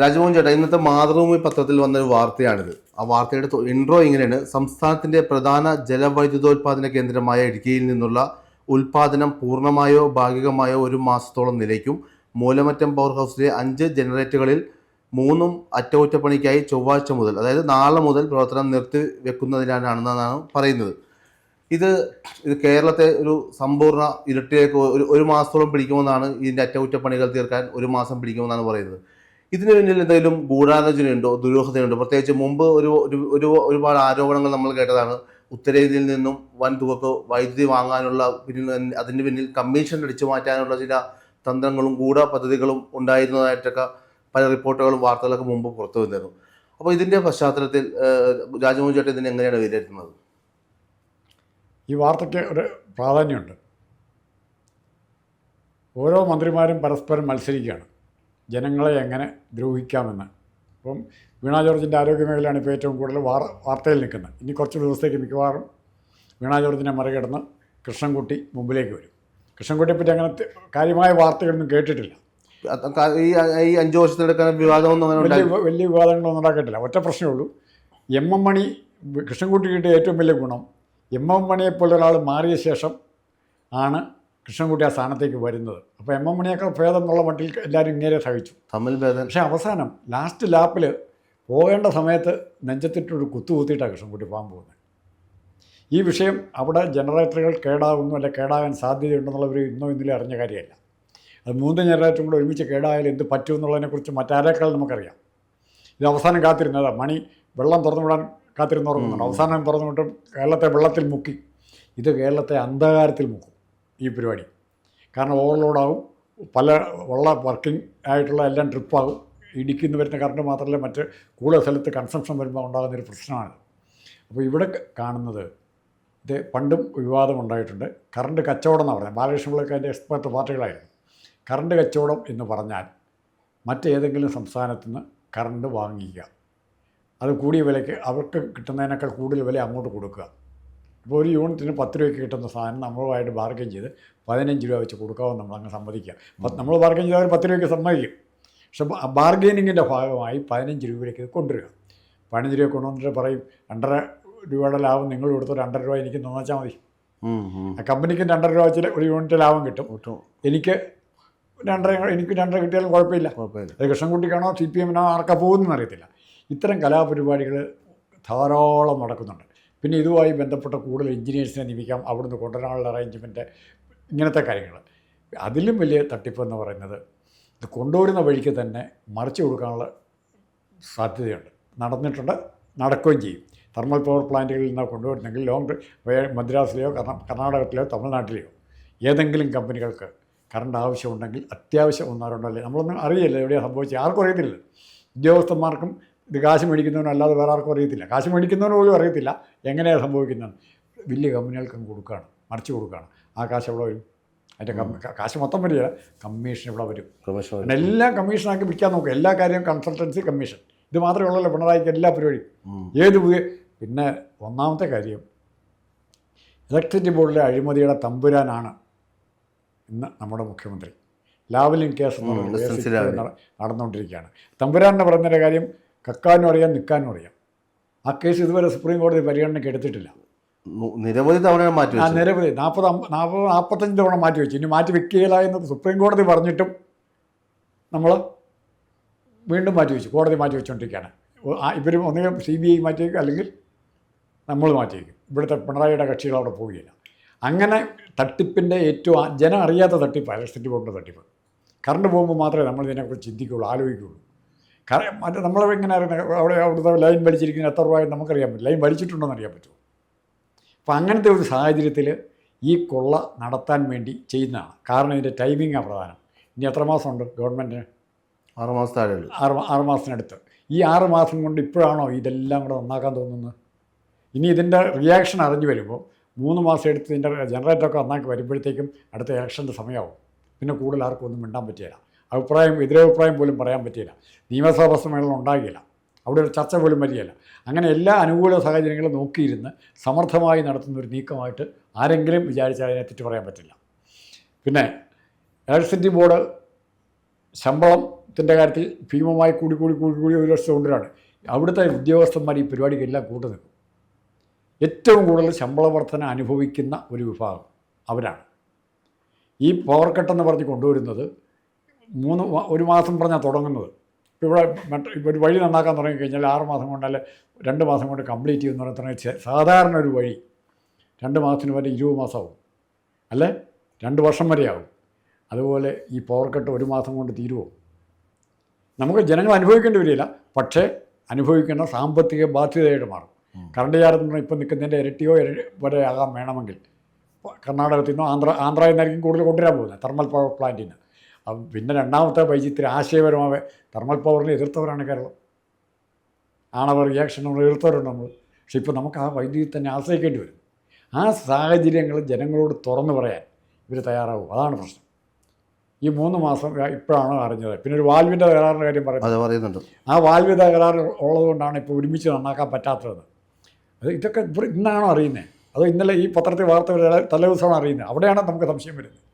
രാജമോഹൻ ചേട്ടാ ഇന്നത്തെ മാതൃഭൂമി പത്രത്തിൽ വന്ന ഒരു വാർത്തയാണിത്. ആ വാർത്തയുടെ ഇൻട്രോ ഇങ്ങനെയാണ്. സംസ്ഥാനത്തിന്റെ പ്രധാന ജലവൈദ്യുതോൽപാദന കേന്ദ്രമായ ഇടുക്കിയിൽ നിന്നുള്ള ഉൽപാദനം പൂർണമായോ ഭാഗികമായോ ഒരു മാസത്തോളം നിലയ്ക്കും. മൂലമറ്റം പവർ ഹൗസിലെ അഞ്ച് ജനറേറ്ററുകളിൽ മൂന്നും അറ്റകുറ്റപ്പണിക്കായി ചൊവ്വാഴ്ച മുതൽ അതായത് നാളെ മുതൽ പ്രവർത്തനം നിർത്തി വെക്കുന്നതിനാണെന്നാണ് പറയുന്നത്. ഇത് ഇത് കേരളത്തെ ഒരു സമ്പൂർണ ഇരുട്ടിലേക്ക് ഒരു ഒരു മാസത്തോളം പിടിക്കുമെന്നാണ് ഇതിന്റെ അറ്റകുറ്റപ്പണികൾ തീർക്കാൻ ഒരു മാസം പിടിക്കുമെന്നാണ് പറയുന്നത്. ഇതിന് പിന്നിൽ എന്തെങ്കിലും ഗൂഢാലോചനയുണ്ടോ? ദുരൂഹതയുണ്ടോ? പ്രത്യേകിച്ച് മുമ്പ് ഒരു ഒരു ഒരു ഒരുപാട് ആരോപണങ്ങൾ നമ്മൾ കേട്ടതാണ്. ഉത്തരേന്ത്യയിൽ നിന്നും വൻ തുകക്ക് വൈദ്യുതി വാങ്ങാനുള്ള പിന്നിൽ അതിന് പിന്നിൽ കമ്മീഷൻ അടിച്ചു മാറ്റാനുള്ള ചില തന്ത്രങ്ങളും ഗൂഢ പദ്ധതികളും ഉണ്ടായിരുന്നതായിട്ടൊക്കെ പല റിപ്പോർട്ടുകളും വാർത്തകളൊക്കെ മുമ്പ് പുറത്തു വന്നിരുന്നു. അപ്പോൾ ഇതിന്റെ പശ്ചാത്തലത്തിൽ രാജമോഹൻ ചേട്ടൻ ഇതിനെ എങ്ങനെയാണ് വിലയിരുത്തുന്നത്? ഈ വാർത്തയ്ക്ക് ഒരു പ്രാധാന്യമുണ്ട്. ഓരോ മന്ത്രിമാരും പരസ്പരം മത്സരിക്കുകയാണ്. ജനങ്ങളെ എങ്ങനെ ദ്രോഹിക്കാമെന്ന്. അപ്പം വീണ ജോർജിന്റെ ആരോഗ്യ മേഖലയാണ് ഇപ്പോൾ ഏറ്റവും കൂടുതൽ വാർ വാർത്തയിൽ നിൽക്കുന്നത്. ഇനി കുറച്ച് ദിവസത്തേക്ക് മിക്കവാറും വീണാ ജോർജിനെ മറികടന്ന് കൃഷ്ണൻകുട്ടി മുമ്പിലേക്ക് വരും. കൃഷ്ണൻകുട്ടിയെ പറ്റി അങ്ങനെ കാര്യമായ വാർത്തകളൊന്നും കേട്ടിട്ടില്ല. ഈ ഈ അഞ്ചു വർഷത്തിനെടുക്കാൻ വിവാദമൊന്നും വലിയ വലിയ വിവാദങ്ങളൊന്നും ഉണ്ടാക്കിയിട്ടില്ല ഒറ്റ പ്രശ്നമേ ഉള്ളൂ. എം എം മണി കൃഷ്ണൻകുട്ടി കിട്ടിയ ഏറ്റവും വലിയ ഗുണം എം എം മണിയെപ്പോലെ ഒരാൾ മാറിയ ശേഷം ആണ് കൃഷ്ണൻകുട്ടി ആ സ്ഥാനത്തേക്ക് വരുന്നത്. അപ്പോൾ എം എം മണിയേക്കാൾ ഭേദം എന്നുള്ള മട്ടിൽ എല്ലാവരും ഇങ്ങനെ സഹിച്ചു. തമ്മിൽ ഭേദം. പക്ഷേ അവസാനം ലാസ്റ്റ് ലാപ്പിൽ പോകേണ്ട സമയത്ത് നെഞ്ചത്തിട്ടൊരു കുത്തു കുത്തിയിട്ടാണ് കൃഷ്ണൻകുട്ടി പോകാൻ പോകുന്നത് ഈ വിഷയം അവിടെ ജനറേറ്ററുകൾ കേടാകുന്നു അല്ലെ കേടാകാൻ സാധ്യതയുണ്ടെന്നുള്ളവർ ഇന്നോ ഇന്നലെ അറിഞ്ഞ കാര്യമല്ല. അത് മൂന്ന് ജനറേറ്ററും കൂടെ ഒരുമിച്ച് കേടായാലും എന്ത് പറ്റുമെന്നുള്ളതിനെക്കുറിച്ച് മറ്റാരേക്കാൾ നമുക്കറിയാം. ഇത് അവസാനം കാത്തിരുന്നത്. മണി വെള്ളം തുറന്നു വിടാൻ കാത്തിരുന്ന് ഉറങ്ങുന്നുണ്ട് അവസാനം തുറന്നു വിട്ടും കേരളത്തെ വെള്ളത്തിൽ മുക്കി. ഇത് കേരളത്തെ അന്ധകാരത്തിൽ മുക്കും. ഈ പരിപാടി. കാരണം ഓവർലോഡാകും പല ഉള്ള വർക്കിംഗ് ആയിട്ടുള്ള എല്ലാം ട്രിപ്പാകും. ഇടുക്കിന്ന് വരുന്ന കറണ്ട് മാത്രമല്ല മറ്റ് കൂടുതൽ സ്ഥലത്ത് കൺസംഷൻ വരുമ്പോൾ ഉണ്ടാകുന്ന ഒരു പ്രശ്നമാണ്. അപ്പോൾ ഇവിടെ കാണുന്നത് ഇത് പണ്ടും വിവാദം ഉണ്ടായിട്ടുണ്ട്. കറണ്ട് കച്ചവടം എന്ന് പറഞ്ഞാൽ ബാലകൃഷ്ണപിള്ളക്ക് അതിന്റെ എക്സ്പെർട്ട് പാർട്ടികളായിരുന്നു. കറണ്ട് കച്ചവടം എന്ന് പറഞ്ഞാൽ മറ്റേതെങ്കിലും സംസ്ഥാനത്തു നിന്ന് കറണ്ട് വാങ്ങിക്കുക. അത് കൂടിയ വിലയ്ക്ക് അവർക്ക് കിട്ടുന്നതിനേക്കാൾ കൂടുതൽ വില അങ്ങോട്ട് കൊടുക്കുക. ഇപ്പോൾ ഒരു യൂണിറ്റിന് പത്ത് രൂപയ്ക്ക് കിട്ടുന്ന സാധനം നമ്മളുമായിട്ട് ബാർഗൈൻ ചെയ്ത് പതിനഞ്ച് രൂപ വെച്ച് കൊടുക്കാമെന്ന് നമ്മൾ അങ്ങ് സമ്മതിക്കുക അപ്പം നമ്മൾ ബാർഗൈൻ ചെയ്താൽ പത്ത് രൂപയ്ക്ക് സമ്മതിക്കും. പക്ഷെ ബാർഗൈനിങ്ങിന്റെ ഭാഗമായി പതിനഞ്ച് രൂപയിലേക്ക് കൊണ്ടുവരിക. പതിനഞ്ച് രൂപ കൊണ്ടുവന്നിട്ട് പറയും രണ്ടര രൂപയുടെ ലാഭം നിങ്ങൾ കൊടുത്ത രണ്ടര രൂപ എനിക്ക് തന്നാൽ മതി. കമ്പനിക്ക് രണ്ടര രൂപ വെച്ചാൽ ഒരു യൂണിറ്റ് ലാഭം കിട്ടും. കിട്ടും. എനിക്ക് രണ്ടര എനിക്ക് രണ്ടര കിട്ടിയാലും കുഴപ്പമില്ല. കുഴപ്പമില്ല. അത് കൃഷ്ണൻകുട്ടിക്കാണോ സി പി എമ്മിനോ ആർക്കാ പോകുന്നതെന്ന് അറിയത്തില്ല. ഇത്തരം കലാപരിപാടികൾ ധാരാളം നടക്കുന്നുണ്ട്. പിന്നെ ഇതുമായി ബന്ധപ്പെട്ട കൂടുതൽ എഞ്ചിനീയേഴ്സിനെ നിയമിക്കാം അവിടുന്ന് കൊണ്ടുവരാനുള്ള അറേഞ്ച്മെന്റ് ഇങ്ങനത്തെ കാര്യങ്ങൾ. അതിലും വലിയ തട്ടിപ്പ് എന്ന് പറയുന്നത് ഇത് കൊണ്ടുവരുന്ന വഴിക്ക് തന്നെ മറിച്ചു കൊടുക്കാനുള്ള സാധ്യതയുണ്ട്. നടന്നിട്ടുണ്ട് നടക്കുകയും ചെയ്യും. തെർമൽ പവർ പ്ലാന്റുകളിൽ നിന്ന് കൊണ്ടുവരുന്നെങ്കിൽ ലോങ് മദ്രാസിലെയോ കർണ- കർണാടകത്തിലെയോ തമിഴ്നാട്ടിലെയോ ഏതെങ്കിലും കമ്പനികൾക്ക് കറണ്ട് ആവശ്യമുണ്ടെങ്കിൽ അത്യാവശ്യം ഒന്നാറുണ്ടല്ലേ നമ്മളൊന്നും അറിയില്ല എവിടെയാണ് സംഭവിച്ചത്? ആർക്കും അറിയത്തില്ല. ഉദ്യോഗസ്ഥന്മാർക്കും ഇത് കാശ് മേടിക്കുന്നവനും അല്ലാതെ വേറെ ആർക്കും അറിയത്തില്ല. കാശ് മേടിക്കുന്നവന് പോലും അറിയത്തില്ല. എങ്ങനെയാണ് സംഭവിക്കുന്നത്? വലിയ കമ്പനികൾക്കും കൊടുക്കുകയാണ്. മറിച്ച് കൊടുക്കുകയാണ്. ആ കാശ് എവിടെ വരും? അതിന്റെ കാശ് മൊത്തം വരിക കമ്മീഷൻ ഇവിടെ വരും? എല്ലാം കമ്മീഷനാക്കി വിൽക്കാൻ നോക്കും. എല്ലാ കാര്യവും കൺസൾട്ടൻസി കമ്മീഷൻ ഇത് മാത്രമേ ഉള്ളല്ലോ പിണറായിക്ക് എല്ലാ പരിപാടിയും. ഏത് പിന്നെ ഒന്നാമത്തെ കാര്യം ഇലക്ട്രിസിറ്റി ബോർഡിലെ അഴിമതിയുടെ തമ്പുരാനാണ് ഇന്ന് നമ്മുടെ മുഖ്യമന്ത്രി. Case case Lavalin. നട- നടന്നുകൊണ്ടിരിക്കുകയാണ്. തമ്പുരാനെന്ന് പറയുന്നതിന്റെ കാര്യം കക്കാനും അറിയാം നിൽക്കാനും അറിയാം. ആ കേസ് ഇതുവരെ സുപ്രീം കോടതി പരിഗണനയ്ക്ക് എടുത്തിട്ടില്ല. നിരവധി തവണ മാറ്റി ആ നിരവധി നാൽപ്പത് നാൽപ്പത് നാൽപ്പത്തഞ്ച് തവണ മാറ്റി വെച്ചു. ഇനി മാറ്റി വെക്കുകയില്ല എന്ന് സുപ്രീം കോടതി പറഞ്ഞിട്ടും നമ്മൾ വീണ്ടും മാറ്റി വെച്ചു. കോടതി മാറ്റി വെച്ചുകൊണ്ടിരിക്കുകയാണ് ഇവരും ഒന്നുകിൽ സി ബി ഐ മാറ്റി വയ്ക്കുക അല്ലെങ്കിൽ നമ്മൾ മാറ്റി വയ്ക്കും ഇവിടുത്തെ പിണറായിയുടെ കക്ഷികൾ അവിടെ പോവുകയില്ല. അങ്ങനെ തട്ടിപ്പിന്റെ ഏറ്റവും ജനം അറിയാത്ത തട്ടിപ്പ് ഇലക്ട്രിസിറ്റി ബോർഡിന്റെ തട്ടിപ്പ്. കറണ്ട് പോകുമ്പോൾ മാത്രമേ നമ്മൾ ഇതിനെക്കുറിച്ച് ചിന്തിക്കുകയുള്ളൂ ആലോചിക്കുകയുള്ളൂ. കാരണം മറ്റേ നമ്മളെങ്ങനെ അറിയണം അവിടെ അവിടുത്തെ ലൈൻ വലിച്ചിരിക്കുന്ന എത്ര രൂപ നമുക്കറിയാൻ പറ്റും ലൈൻ വലിച്ചിട്ടുണ്ടോ അറിയാൻ പറ്റുമോ? അപ്പം അങ്ങനത്തെ ഒരു സാഹചര്യത്തിൽ ഈ കൊള്ള നടത്താൻ വേണ്ടി ചെയ്യുന്നതാണ്. കാരണം ഇതിന്റെ ടൈമിങ്ങാണ് പ്രധാനം. ഇനി എത്ര മാസമുണ്ട് ഗവൺമെന്റിന് ആറ് മാസത്തെ ആറ് ആറ് മാസത്തിനടുത്ത്. ഈ ആറ് മാസം കൊണ്ട് ഇപ്പോഴാണോ ഇതെല്ലാം കൂടെ നന്നാക്കാൻ തോന്നുന്നത്? ഇനി ഇതിന്റെ റിയാക്ഷൻ അറിഞ്ഞു വരുമ്പോൾ മൂന്ന് മാസം എടുത്ത് ഇതിന്റെ ജനറേറ്ററൊക്കെ നന്നാക്കി വരുമ്പോഴത്തേക്കും അടുത്ത ഇലക്ഷന്റെ സമയമാവും. പിന്നെ കൂടുതൽ ആർക്കും ഒന്നും മിണ്ടാൻ പറ്റിയില്ല അഭിപ്രായം എതിരഭിപ്രായം പോലും പറയാൻ പറ്റിയില്ല. നിയമസഭാ സമ്മേളനം ഉണ്ടാകില്ല അവിടെ ഒരു ചർച്ച പോലും വരികയില്ല അങ്ങനെ എല്ലാ അനുകൂല സാഹചര്യങ്ങളും നോക്കിയിരുന്ന് സമർത്ഥമായി നടത്തുന്ന ഒരു നീക്കമായിട്ട് ആരെങ്കിലും വിചാരിച്ചാൽ അതിനെ തെറ്റ് പറയാൻ പറ്റില്ല. പിന്നെ ഇലക്ട്രിസിറ്റി ബോർഡ് ശമ്പളത്തിന്റെ കാര്യത്തിൽ ഭീമമായി കൂടി കൂടി കൂടി കൂടി ഒരു വർഷം കൊണ്ടുവരാണ്. അവിടുത്തെ ഉദ്യോഗസ്ഥന്മാർ ഈ പരിപാടിക്കെല്ലാം കൂട്ടു നിൽക്കും. ഏറ്റവും കൂടുതൽ ശമ്പള വർധന അനുഭവിക്കുന്ന ഒരു വിഭാഗം അവരാണ്. ഈ പവർ കട്ടെന്ന് പറഞ്ഞ് കൊണ്ടുവരുന്നത് മൂന്ന് ഒരു മാസം പറഞ്ഞാൽ തുടങ്ങുന്നത്. ഇപ്പോൾ ഇവിടെ ഇപ്പോൾ ഒരു വഴി നന്നാക്കാൻ തുടങ്ങിക്കഴിഞ്ഞാൽ ആറ് മാസം കൊണ്ട് അല്ലെ രണ്ട് മാസം കൊണ്ട് കംപ്ലീറ്റ് ചെയ്യുന്ന പറഞ്ഞാൽ സാധാരണ ഒരു വഴി. രണ്ട് മാസത്തിന് വരെ ഇരുപത് മാസമാവും അല്ലേ? രണ്ട് വർഷം വരെയാവും. അതുപോലെ ഈ പവർ കട്ട് ഒരു മാസം കൊണ്ട് തീരുമോ നമുക്ക് ജനങ്ങൾ അനുഭവിക്കേണ്ടി വരില്ല പക്ഷേ അനുഭവിക്കുന്ന സാമ്പത്തിക ബാധ്യതയായിട്ട് മാറും. കറണ്ട് ചാർജ് എന്ന് പറഞ്ഞാൽ ഇപ്പം നിൽക്കുന്നതിന്റെ ഇരട്ടിയോ ഇരട്ടി വരെ ആകാൻ വേണമെങ്കിൽ. കർണാടകത്തിൽ നിന്നോ ആന്ധ്ര ആന്ധ്രയിൽ നിന്നായിരിക്കും കൂടുതൽ കൊണ്ടുവരാൻ പോകുന്നത്. തെർമൽ പവർ അപ്പം പിന്നെ രണ്ടാമത്തെ വൈചിത്രം ആശയപരമായ തെർമൽ പവറിനെ എതിർത്തവരാണ് കേരളം. ആണവ നമ്മൾ എതിർത്തവരുണ്ട് നമ്മൾ. പക്ഷെ ഇപ്പോൾ നമുക്ക് ആ വൈദ്യുതി തന്നെ ആശ്രയിക്കേണ്ടി വരും. ആ സാഹചര്യങ്ങൾ ജനങ്ങളോട് തുറന്നു പറയാൻ ഇവർ തയ്യാറാവും. അതാണ് പ്രശ്നം. ഈ മൂന്ന് മാസം ഇപ്പോഴാണ് അറിഞ്ഞത്. പിന്നെ ഒരു വാൽവിന്റെ തകരാറിന്റെ കാര്യം പറയുന്നത്. പറയുന്നുണ്ട്. ആ വാൽവ് തകരാറ് ഉള്ളതുകൊണ്ടാണ് ഇപ്പോൾ ഒരുമിച്ച് നന്നാക്കാൻ പറ്റാത്തത്. അത് ഇതൊക്കെ ഇന്നാണോ അറിയുന്നത് അത് ഇന്നലെ ഈ പത്രത്തിൽ വാർത്ത വരുന്ന തലേ ദിവസമാണ് അറിയുന്നത്. അവിടെയാണ് നമുക്ക് സംശയം വരുന്നത്.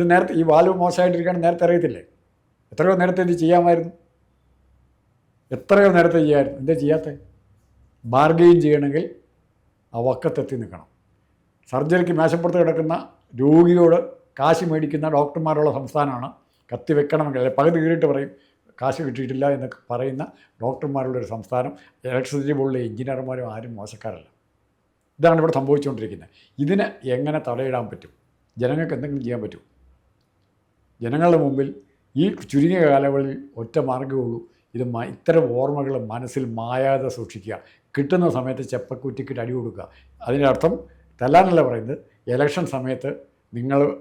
ഇത് നേരത്തെ ഈ വാൽവ് മോശമായിട്ടിരിക്കുകയാണ് നേരത്തെ അറിയത്തില്ലേ? എത്രയോ നേരത്തെ ഇത് ചെയ്യാമായിരുന്നു. എത്രയോ നേരത്തെ ചെയ്യാമായിരുന്നു. എന്താ ചെയ്യാത്ത? ബാർഗെയിൻ ചെയ്യണമെങ്കിൽ ആ വക്കത്തെത്തി നിൽക്കണം. സർജറിക്ക് മേശപ്പുറത്ത് കിടക്കുന്ന രോഗിയോട് കാശ് മേടിക്കുന്ന ഡോക്ടർമാരുള്ള സംസ്ഥാനമാണ്. കത്തി വെക്കണമെങ്കിൽ അല്ലെ പകുതി കീറിയിട്ട് പറയും കാശ് കിട്ടിയിട്ടില്ല എന്നൊക്കെ പറയുന്ന ഡോക്ടർമാരുടെ ഒരു സംസ്ഥാനം. ഇലക്ട്രിസിറ്റി ബോർഡിലെ എഞ്ചിനീയർമാരും ആരും മോശക്കാരല്ല. ഇതാണ് ഇവിടെ സംഭവിച്ചുകൊണ്ടിരിക്കുന്നത്. ഇതിനെ എങ്ങനെ തടയിടാൻ പറ്റും? ജനങ്ങൾക്ക് എന്തെങ്കിലും ചെയ്യാൻ പറ്റും ജനങ്ങളുടെ മുമ്പിൽ ഈ ചുരുങ്ങിയ കാലങ്ങളിൽ ഒറ്റ മാർഗമേ ഉള്ളൂ. ഇത് ഇത്തരം ഓർമ്മകൾ മനസ്സിൽ മായാതെ സൂക്ഷിക്കുക. കിട്ടുന്ന സമയത്ത് ചെപ്പക്കുറ്റിക്കിട്ട് അടി കൊടുക്കുക. അതിന്റെ അർത്ഥം തല്ലാനല്ല പറയുന്നത്. ഇലക്ഷൻ സമയത്ത് നിങ്ങൾ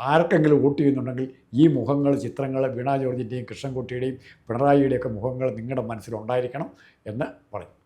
ആർക്കെങ്കിലും വോട്ട് ചെയ്യുന്നുണ്ടെങ്കിൽ ഈ മുഖങ്ങൾ ചിത്രങ്ങൾ വീണ ജോർജിന്റെയും കൃഷ്ണൻകുട്ടിയുടെയും പിണറായിയുടെയൊക്കെ മുഖങ്ങൾ നിങ്ങളുടെ മനസ്സിലുണ്ടായിരിക്കണം എന്ന് പറയും.